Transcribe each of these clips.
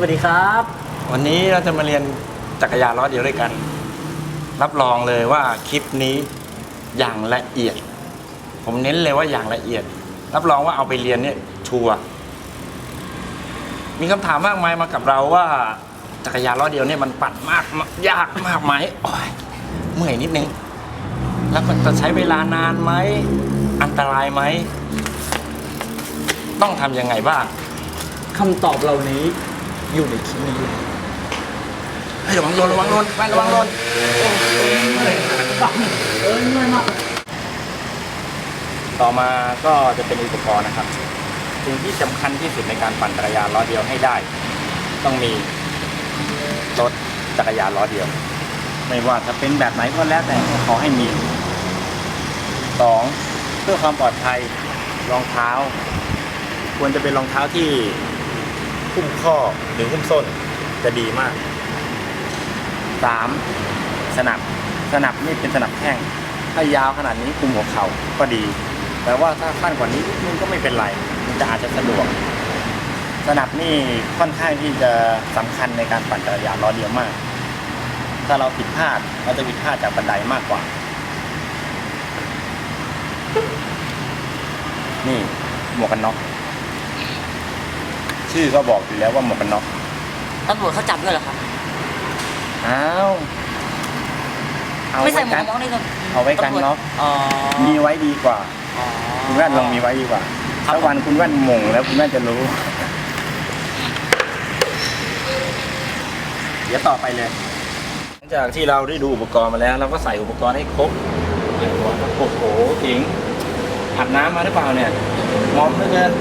วัสดีครับ วันนี้เราจะมาเรียนจักรยานล้อเดียวด้วยกัน รับรองเลยว่าคลิปนี้อย่างละเอียด ผมเน้นเลยว่าอย่างละเอียด รับรองว่าเอาไปเรียนเนี่ยชัวร์มีคำถามมากมายมากับเราว่าจักรยานล้อเดียวเนี่ยมันปั่นมากยากมากไหมโอ้ยเมื่อยนิดนึง แล้วมันจะใช้เวลานานไหมอันตรายไหม ต้องทำยังไงบ้างคำตอบเหล่านี้ อยู่ในคลิปนี้เลยเฮ้ยระวังโดนระวังโดนแว่นระวังโดนเออง่ายมากต่อมาก็จะเป็นอุปกรณ์นะครับสิ่งที่สำคัญที่สุดในการปั่นจักรยานล้อเดียวให้ได้ ต้องมีรถจักรยานล้อเดียว ไม่ว่าจะเป็นแบบไหนก็แล้วแต่ขอให้มีสองเพื่อความปลอดภัยรองเท้า ควรจะเป็นรองเท้าที่ หุ้มข้อหรือหุ้มส้นจะดีมาก สามสนับสนับนี่เป็นสนับแข้งถ้ายาวขนาดนี้คุมหัวเข่าก็ดี แต่ว่าถ้าสั้นกว่านี้นิดนึงก็ไม่เป็นไร มันจะอาจจะสะดวก สนับนี่ค่อนข้างที่จะสำคัญในการปั่นจักรยานล้อเดียวมาก ถ้าเราผิดพลาดเราจะผิดพลาดจากบันไดมากกว่า นี่หมวกกันน็อก ชื่อก็บอกอยู่แล้วว่าหมวกกันน็อกตำรวจเขาจับด้วยเหรอครับอ้าวเอาไม่ใส่ไว้หมวกักนกันน็อกนี่ก็เอาไว้กันน็อกอ๋อมีไว้ดีกว่า อ๋อ คุณแว่นลองมีไว้ดีกว่าครับถ้าวันคุณแว่นหม่งแล้วคุณแว่นจะรู้ เดี๋ยวต่อไปเลย หลังจากที่เราได้ดูอุปกรณ์มาแล้ว เราก็ใส่อุปกรณ์ให้ครบโอ้โหถิงอาบน้ำมาหรือเปล่าเนี่ยมอมเหลือเกิน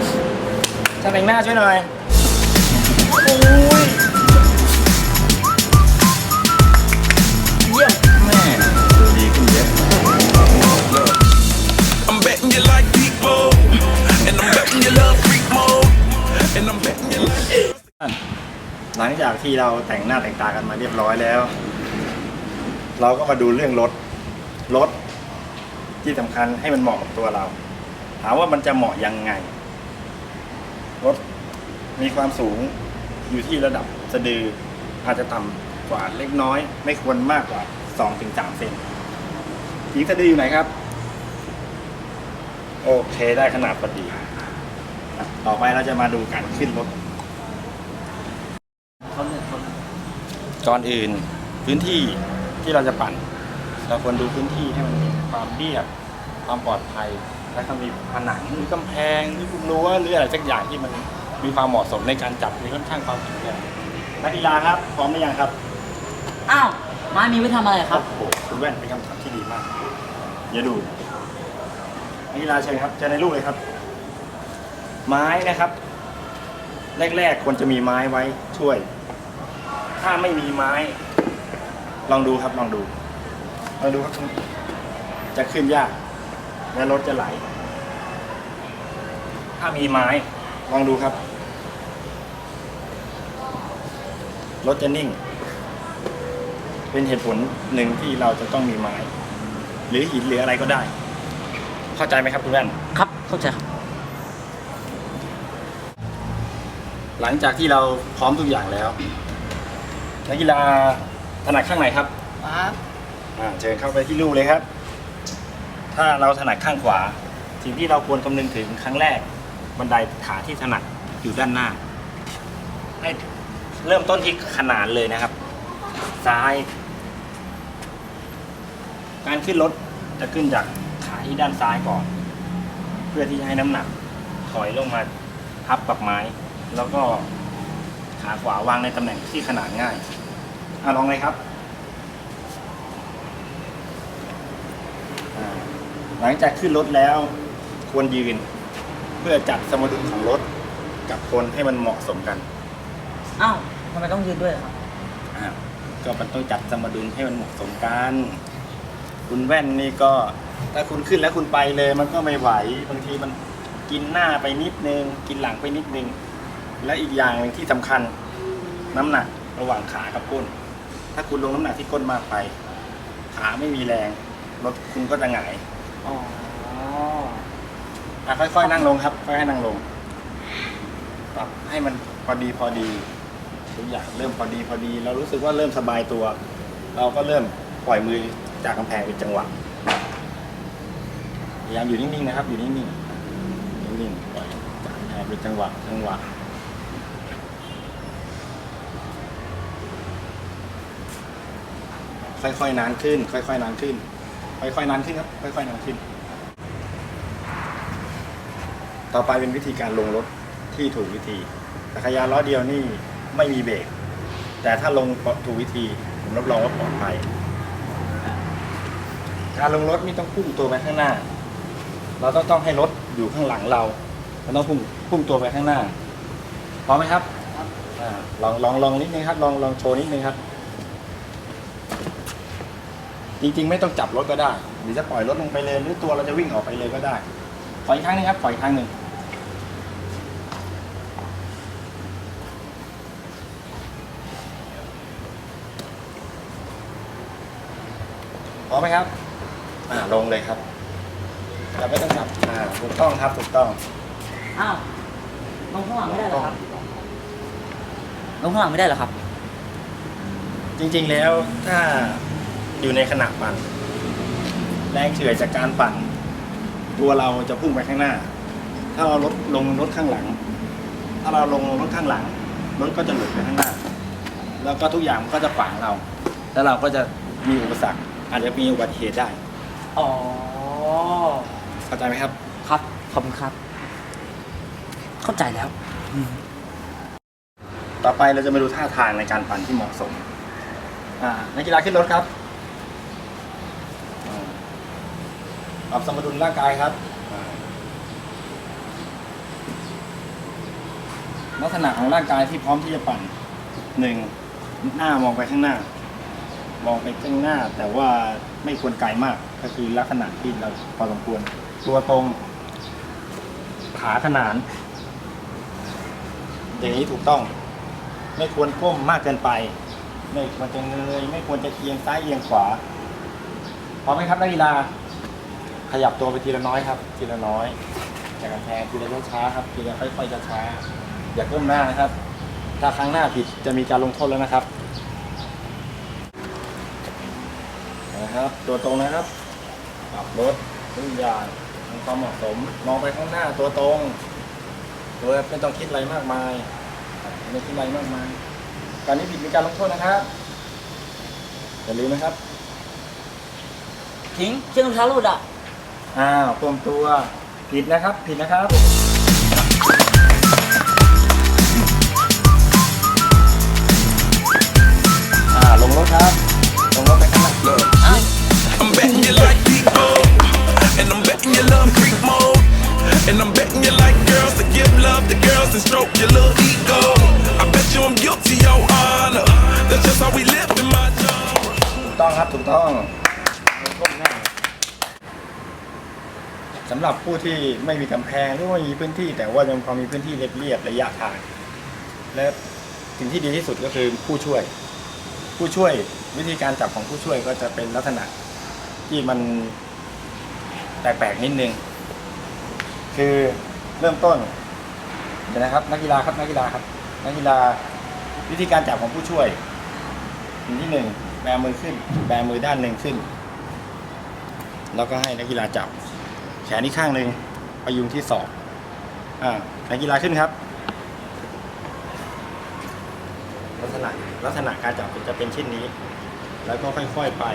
ช่างแต่งหน้าช่วยหน่อยโอ้ยเยี่ยม แม่ดูดีขึ้นเยอะ I'm betting you like people, and I'm betting you love freak mode, and I'm betting you like. หลังจากที่เราแต่งหน้าแต่งตากันมาเรียบร้อยแล้ว เราก็มาดูเรื่องรถรถที่สำคัญให้มันเหมาะกับตัวเรา ถามว่ามันจะเหมาะยังไงรถมีความสูง อยู่ที่ระดับสะดืออาจจะต่ำกว่าเล็กน้อย ไม่ควรมากกว่า 2-3 เซนหญิงสะดืออยู่ไหนครับ โอเคได้ขนาดพอดี ต่อไปเราจะมาดูการขึ้นรถก่อนอื่นพื้นที่ที่เราจะปั่น เราควรดูพื้นที่ให้มันมีความเรียบความปลอดภัย และก็มีผนังหรือกำแพงหรือรั้วหรืออะไรสักอย่างที่มัน มีความเหมาะสมในการจับมีค่อนข้างความแข็งแรงนักกีฬาครับพร้อมหรือยังครับอ้าวไม้มีไว้ทำอะไรครับ โอ้โหคุณแว่นเป็นคำถามที่ดีมากเดี๋ยวดูนักกีฬาเชิญครับเชิญในรูปเลยครับ ไม้นะครับ แรกๆควรจะมีไม้ไว้ช่วย ถ้าไม่มีไม้ ลองดูครับลองดูลองดูครับจะขึ้นยาก และรถจะไหล ถ้ามีไม้ลองดูครับ รถจะนิ่ง เป็นเหตุผลหนึ่งที่เราจะต้องมีไม้ หรือหินหรืออะไรก็ได้ เข้าใจไหมครับคุณแว่นครับเข้าใจครับหลังจากที่เราพร้อมทุกอย่างแล้วนักกีฬาถนัดข้างไหนครับครับอ่าเชิญเข้าไปที่ลู่เลยครับ ถ้าเราถนัดข้างขวา สิ่งที่เราควรคำนึงถึงครั้งแรก บันไดขาที่ถนัดอยู่ด้านหน้าให้ เริ่มต้นที่ขนานเลยนะครับ ซ้าย การขึ้นรถจะขึ้นจากขาที่ด้านซ้ายก่อน เพื่อที่จะให้น้ำหนัก ถอยลงมาทับกับไม้ แล้วก็ขาขวาวางในตำแหน่งที่ขนานง่ายอะลองเลยครับ หลังจากขึ้นรถแล้วควรยืน เพื่อจัดสมดุลของรถกับคนให้มันเหมาะสมกัน อ้าว ทำไมต้องยืนด้วยครับอ่าก็มันต้องจัดสมดุลให้มันเหมาะสมกัน คุณแว่นนี่ก็ถ้าคุณขึ้นแล้วคุณไปเลยมันก็ไม่ไหว บางทีมันกินหน้าไปนิดนึง กินหลังไปนิดนึง และอีกอย่างหนึ่งที่สำคัญน้ำหนักระหว่างขากับก้น ถ้าคุณลงน้ำหนักที่ก้นมากไป ขาไม่มีแรงรถคุณก็จะหงายอ๋ออะค่อยๆนั่งลงครับค่อยๆนั่งลงปรับให้มันพอดีพอดี ทุกอย่างเริ่มพอดีพอดี เรารู้สึกว่าเริ่มสบายตัว เราก็เริ่มปล่อยมือจากกำแพงเป็นจังหวะพยายามอยู่นิ่งๆนะครับ อยู่นิ่งๆนิ่งๆปล่อยจากกำแพงเป็นจังหวะจังหวะค่อยๆนานขึ้น ค่อยๆนานขึ้น ค่อยๆนานขึ้นครับ ค่อยๆนานขึ้น ต่อไปเป็นวิธีการลงรถที่ถูกวิธีจักรยานล้อเดียวนี่ ไม่มีเบรกแต่ถ้าลงถูกวิธี ผมรับรองว่าปลอดภัยการลงรถนี่ต้องพุ่งตัวไปข้างหน้า เราต้องต้องให้รถอยู่ข้างหลังเราเราต้องพุ่งพุ่งตัวไปข้างหน้าพร้อมไหมครับอ่าลองลองลองนิดนึงครับ ลองลองโชว์นิดนึงครับ จริงๆ ไม่ต้องจับรถก็ได้หรือจะปล่อยรถลงไปเลยหรือตัวเราจะวิ่งออกไปเลยก็ได้ปล่อยอีกครั้งนึงครับปล่อยอีกครั้งหนึ่งพร้อม ไหมครับ อ่าลงเลยครับจะไม่ต้องจับอ่าถูกต้องครับถูกต้องอ้าวลงข้างหลังไม่ได้เหรอครับลงข้างหลังไม่ได้เหรอครับ จริงๆแล้วถ้าอยู่ในขณะปั่นแรงเฉื่อยจากการปั่น ตัวเราจะพุ่งไปข้างหน้า ถ้าเราลดลงรถข้างหลัง ถ้าเราลงรถข้างหลังรถก็จะหลุดไปข้างหน้า แล้วก็ทุกอย่างมันก็จะขวางเรา แล้วเราก็จะมีอุปสรรค อาจจะมีอุบัติเหตุได้อ๋อ เข้าใจไหมครับ ครับ ขอบคุณครับ เข้าใจแล้ว ต่อไปเราจะมาดูท่าทางในการปั่นที่เหมาะสม อ่านักกีฬาขึ้นรถครับอ่าปรับสมดุลร่างกายครับอ่าลักษณะของร่างกายที่พร้อมที่จะปั่นหนึ่งหน้ามองไปข้างหน้า มองไปข้างหน้า แต่ว่าไม่ควรไกลมาก ก็คือลักษณะที่เราพอสมควร ตัวตรง ขาขนาน อย่างนี้ถูกต้อง ไม่ควรก้มมากเกินไป ไม่ควรจะเงย ไม่ควรจะเอียงซ้ายเอียงขวาพร้อมไหมครับนักกีฬาขยับตัวไปทีละน้อยครับ ทีละน้อย จากกำแพงทีละช้าๆครับทีละค่อยๆช้าๆอย่าก้มหน้านะครับ ถ้าครั้งหน้าผิดจะมีการลงโทษแล้วนะครับ นะครับ ตัวตรงนะครับปรับรถทุกอย่างทำความเหมาะสม มองไปข้างหน้าตัวตรงตัวไม่ต้องคิดอะไรมากมายไม่คิดอะไรมากมาย การนี้ผิดมีการลงโทษนะครับอย่าลืมนะครับ ทิ้งเชือกรองเท้าหลุดอะ อ้าวตวมตัว ผิดนะครับ ผิดนะครับอ่าลงรถครับ betting you love freak mode, and I'm betting you like girls to give love to girls and stroke your little ego. I bet you I'm guilty, your honor. That's just how we live in my genre. ถูกต้องครับถูกต้องก้มหน้าสำหรับผู้ที่ไม่มีกำแพงหรือว่ามีพื้นที่ แต่ว่ายังพอมีพื้นที่เรียบๆระยะทาง และสิ่งที่ดีที่สุดก็คือผู้ช่วย ผู้ช่วยวิธีการจับของผู้ช่วยก็จะเป็นลักษณะที่มัน แปลกๆนิดนึง คือเริ่มต้นเดี๋ยวนะครับ นักกีฬาครับนักกีฬาครับ นักกีฬาวิธีการจับของผู้ช่วยอย่างที่หนึ่งแบมือขึ้น แบมือด้านหนึ่งขึ้น แล้วก็ให้นักกีฬาจับ แขนอีกข้างหนึ่งประยุงที่ศอกอ่านักกีฬาขึ้นครับ ลักษณะลักษณะการจับจะเป็นเช่นนี้ แล้วก็ค่อยๆไป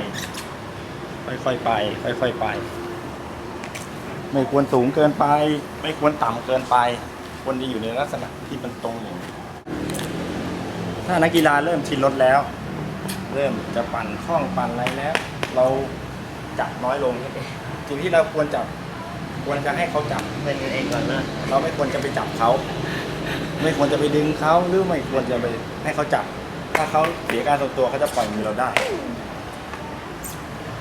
ค่อยๆไป ค่อยๆไป ไม่ควรสูงเกินไป ไม่ควรต่ำเกินไป ควรจะอยู่ในลักษณะที่มันตรงอย่างนี้ถ้านักกีฬาเริ่มชินรถแล้ว เริ่มจะปั่นคล่องปั่นอะไรแล้ว เราจับน้อยลงสิ่งที่เราควรจับควรจะให้เขาจับเป็นเองก่อนนะเราไม่ควรจะไปจับเขา ไม่ควรจะไปดึงเขาหรือไม่ควรจะไปให้เขาจับ ถ้าเขาเสียการทรงตัวเขาจะปล่อยมือเราได้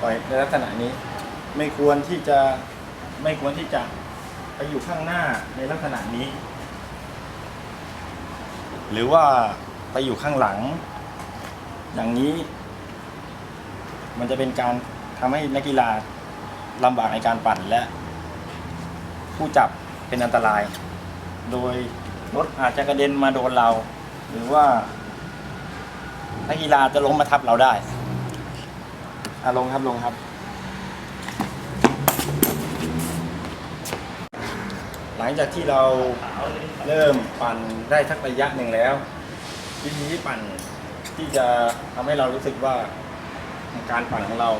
ปล่อยในลักษณะนี้ ไม่ควรที่จะ ไม่ควรที่จะไปอยู่ข้างหน้าในลักษณะนี้ หรือว่าไปอยู่ข้างหลัง อย่างนี้ มันจะเป็นการทำให้นักกีฬาลำบากในการปั่นและ ผู้จับเป็นอันตราย โดยรถอาจจะกระเด็นมาโดนเรา หรือว่านักกีฬาจะล้มมาทับเราได้อะลงครับลงครับ หลั งจากที่เราเริ่มปั่นได้สักระยะหนึ่งแล้ว วิธีปั่นที่จะทำให้เรารู้สึกว่าการปั่นของเรา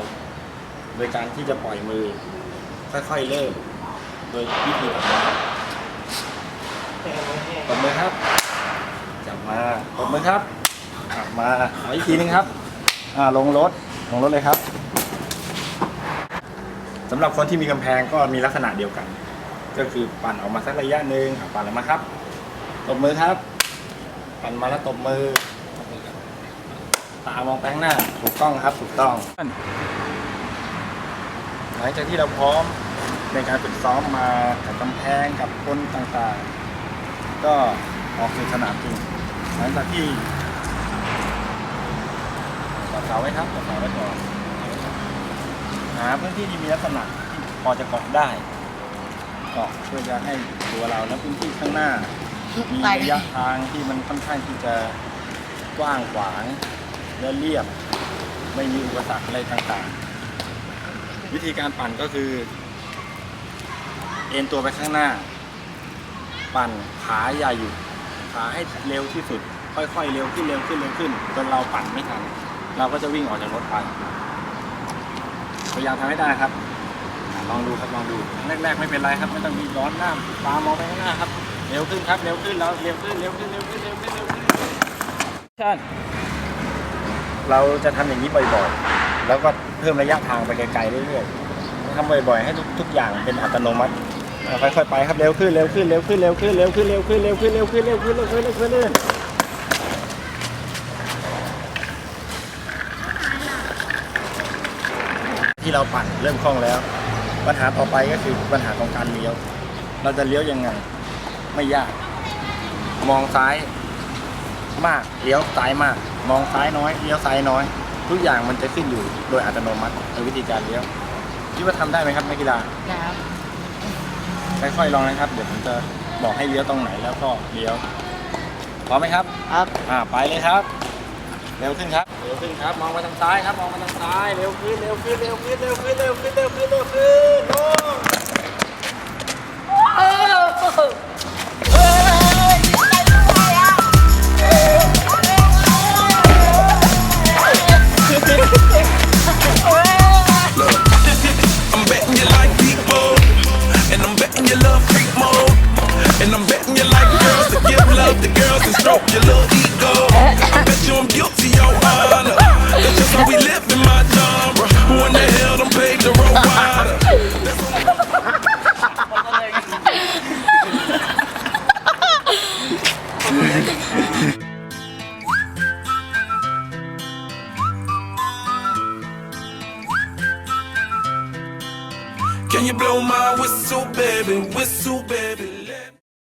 โดยการที่จะปล่อยมือ ค่อยๆเริ่ม โดยวิธีแบบนี้ตบมือครับ จับมาตบมือครับกลับมาอาอีกทีนึงครับอ่าลงรถลงรถเลยครับสำหรับคนที่มีกำแพงก็มีลักษณะเดียวกัน ก็คือปั่นออกมาสักระยะหนึ่งอะปั่นออกมาครับตบมือครับ ปั่นมาแล้วตบมือตามองไปข้างหน้าถูกต้องครับถูกต้อง หลังจากที่เราพร้อมในการฝึกซ้อมมากับกำแพงกับคนต่างๆ ก็ออกสู่สนามจริงหลังจากที่ต่อเสาไว้ครับต่อเสาไว้ก่อนหาพื้นที่ที่มีลักษณะที่พอจะเกาะได้ เกาะเพื่อจะให้ตัวเราและพื้นที่ข้างหน้า มีระยะทางที่มันค่อนข้างที่จะกว้างขวางและเรียบ ไม่มีอุปสรรคอะไรต่างๆ วิธีการปั่นก็คือ เอ็นตัวไปข้างหน้า ปั่นขาอย่าหยุดขาให้เร็วที่สุด ค่อยๆ เร็วขึ้นเร็วขึ้นเร็วขึ้นจนเราปั่นไม่ทันเราก็จะวิ่งออกจากรถไปพยายามทำให้ได้ครับอะ ลองดูครับลองดูแรกๆไม่เป็นไรครับไม่ต้องมีร้อนหน้าตามองไปข้างหน้าครับเร็วขึ้นครับเร็วขึ้นแล้วเร็วขึ้นเร็วขึ้นเร็วขึ้นเร็วขึ้นเร็วขึ้นใช่เราจะทำอย่างนี้บ่อยๆ แล้วก็เพิ่มระยะทางไปไกลๆเรื่อยๆทำบ่อยๆให้ทุกทุกอย่างเป็นอัตโนมัติค่อยๆไปครับเร็วขึ้นเร็วขึ้นเร็วขึ้นเร็วขึ้นเร็วขึ้นเร็วขึ้นเร็วขึ้นเร็วขึ้นเร็วขึ้นเร็วขึ้นเร็วขึ้นเร็วขึ้นที่เราปั่นเริ่มคล่องแล้ว ปัญหาต่อไปก็คือปัญหาของการเลี้ยว เราจะเลี้ยวยังไง ไม่ยาก มองซ้ายมากเลี้ยวซ้ายมาก มองซ้ายน้อยเลี้ยวซ้ายน้อย ทุกอย่างมันจะขึ้นอยู่โดยอัตโนมัติโดยวิธีการเลี้ยวคิดว่าทำได้ไหมครับนักกีฬานะครับค่อยๆลองนะครับ เดี๋ยวผมจะบอกให้เลี้ยวตรงไหนแล้วก็เลี้ยวพร้อมไหมครับครับอ่าไปเลยครับ เร็วขึ้นครับเร็วขึ้นครับ มองมาทางซ้ายครับ มองมาทางซ้ายเร็วขึ้นเร็วขึ้นเร็วขึ้นเร็วขึ้นเร็วขึ้นเร็ว